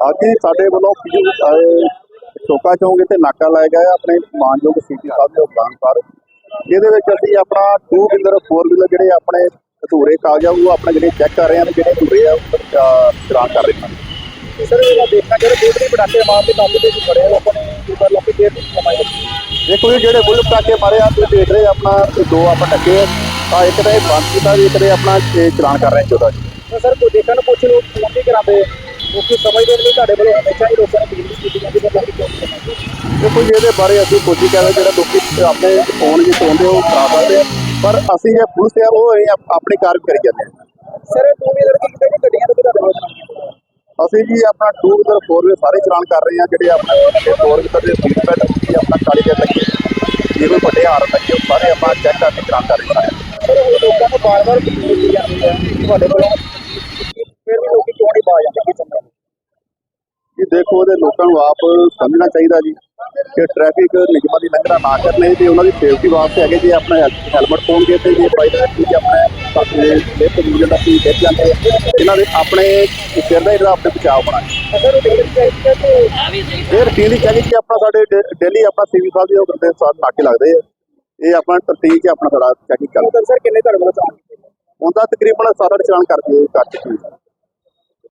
ਅੱਜ ਸਾਡੇ ਵੱਲੋਂ ਚੋਕਾ ਚੌਂਕ ਤੇ ਨਾਕਾ ਲਾਇਆ ਗਿਆ ਆਪਣੇ ਮਾਨਯੋਗ ਸੀਪੀ ਸਾਹਿਬ ਦੇ ਹੁਕਮ ਅਨੁਸਾਰ ਇਹਦੇ ਵਿੱਚ ਅਸੀਂ ਆਪਣਾ 2 ਵੀਲਰ 4 ਵੀਲਰ ਜਿਹੜੇ ਆਪਣੇ ਅਧੂਰੇ ਕਾਗਜ਼ ਆ ਉਹ ਆਪਣੇ ਜਿਹੜੇ ਚੈੱਕ ਕਰ ਰਹੇ ਹਾਂ ਜਿਹੜੇ ਅਧੂਰੇ ਆ ਉਹ ਚਲਾਨ ਕਰ ਰਹੇ ਹਾਂ ਦੇਖਣਾ ਜਿਹੜੇ ਬੋਤਲੀ ਪਟਾਕੇ ਮਾਰਦੇ ਦੇ ਲੋਕਾਂ ਨੇ ਦੀ ਕਮਾਈ ਦੇਖੋ ਜੀ ਜਿਹੜੇ ਬੁੱਲ ਪਟਾਕੇ ਮਾਰੇ ਆ ਤੁਸੀਂ ਦੇਖ ਰਹੇ ਆਪਣਾ ਇਹ ਦੋ ਆਪਾਂ ਟੱਕੇ ਆ। ਇੱਕ ਤਾਂ ਇਹ ਬੰਦ ਕੀਤਾ ਵੀ ਇੱਕ ਤੇ ਆਪਣਾ ਇਹ ਚਲਾਨ ਕਰ ਰਹੇ ਹਾਂ ਚੌਦਾ ਜੀ। ਤਾਂ ਸਰ ਕੋਈ ਦੇਖਣ ਨੂੰ ਕੁਛ ਲੋਕ ਫੋਨ ਨਹੀਂ ਕਰਾਉਂਦੇ ਕਿਉਂਕਿ ਸਮਝਦੇ ਨਹੀਂ ਤੁਹਾਡੇ ਵੱਲੋਂ ਹਮੇਸ਼ਾ ਹੀ ਲੋਕਾਂ ਨੂੰ ਬਿਜਲੀ ਕੀਤੀ ਜਾਂਦੀ ਪਰ ਲੋਕੀ ਕਿਉਂ ਨਹੀਂ ਸਮਝਦੇ ਦੇਖੋ ਜੀ ਇਹਦੇ ਬਾਰੇ ਅਸੀਂ ਕੋਸ਼ਿਸ਼ ਕਰਦੇ ਜਿਹੜਾ ਲੋਕੀ ਆਪਣੇ ਫੋਨ ਜੇ ਚਾਹੁੰਦੇ ਉਹ ਖਰਾ ਸਕਦੇ ਪਰ ਅਸੀਂ ਜੇ ਪੁਲਿਸ ਆ ਉਹ ਆਪਣੀ ਕਾਰ ਕਰੀ ਜਾਂਦੇ ਸਰ ਟੂ ਵੀਲਰ ਦੀ ਕਿਤੇ ਵੀ ਗੱਡੀਆਂ ਤੋਂ ਤੁਹਾਡੇ ਵੱਲੋਂ ਅਸੀਂ ਜੀ ਆਪਣਾ 2 ਵੀਲਰ 4 ਵੀਲਰ ਸਾਰੇ ਚਲਾਨ ਕਰ ਰਹੇ ਹਾਂ ਜਿਹੜੇ ਆਪਣੇ 4 ਵੀਲਰ ਦੇ ਸੀਟ ਬੈਲਟ ਆਪਣਾ ਕਾਲੀ ਦੇ ਲੱਗੇ ਜੇ ਕੋਈ ਵੱਡੇ ਹਾਰ ਲੱਗੇ ਸਾਰੇ ਆਪਾਂ ਚੈੱਕ ਕਰਕੇ ਚਲਾਨ ਕਰ ਰਹੇ ਹਾਂ। ਬਿਜਲੀ ਦਿੱਤੀ ਜਾਂਦੀ ਹੈ? ਤੁਹਾਡੇ ਵੱਲੋਂ ਫਿਰ ਵੀ ਲੋਕੀ ਕਿਉਂ ਨਹੀਂ ਪਾ ਜਾਂਦੇ ਕੀ ਸਮਝਦੇ ਜੀ ਦੇਖੋ ਇਹਦੇ ਲੋਕਾਂ ਨੂੰ ਆਪ ਸਮਝਣਾ ਚਾਹੀਦਾ ਜੀ ਕਿ ਟ੍ਰੈਫਿਕ ਨਿਯਮਾਂ ਦੀ ਉਲੰਘਣਾ ਨਾ ਕਰਨੇ ਤੇ ਉਹਨਾਂ ਦੀ ਸੇਫਟੀ ਵਾਸਤੇ ਹੈਗੇ ਜੇ ਆਪਣਾ ਹੈਲਮਟ ਪਾਉਣਗੇ ਤੇ ਜੇ ਬਾਈਕ ਦਾ ਜੀ ਆਪਣੇ ਆਪਣੇ ਲਿਫਟ ਮਿਲ ਦਾ ਕੀ ਡਿੱਗ ਜਾਂਦੇ ਆ। ਇਹਨਾਂ ਦੇ ਆਪਣੇ ਸਿਰ ਦਾ ਇਹਦਾ ਆਪਣੇ ਬਚਾਅ ਤੇ ਇਹ ਰੂਟੀਨ ਦੀ ਚੈਕਿੰਗ ਕਿ ਆਪਣਾ ਸਾਡੇ ਡੇਲੀ ਆਪਣਾ ਸੀਵੀ ਸਾਹਿਬ ਜੀ ਉਹ ਕਰਦੇ ਸਾਰ ਨਾਕੇ ਲੱਗਦੇ ਆ। ਇਹ ਆਪਣਾ ਤਰਤੀਬ ਚ ਆਪਣਾ ਸਾਡਾ ਚੈਕਿੰਗ ਕਰਦੇ ਸਰ ਕਿੰਨੇ ਤੁਹਾਡੇ ਵੱਲੋਂ ਚਲਾਨ ਕੀਤੇ ਹੁੰਦਾ ਤਕਰੀਬਨ 7-8 ਚਲਾਨ ਕਰਦੇ ਕਰ ਚੁੱਕੇ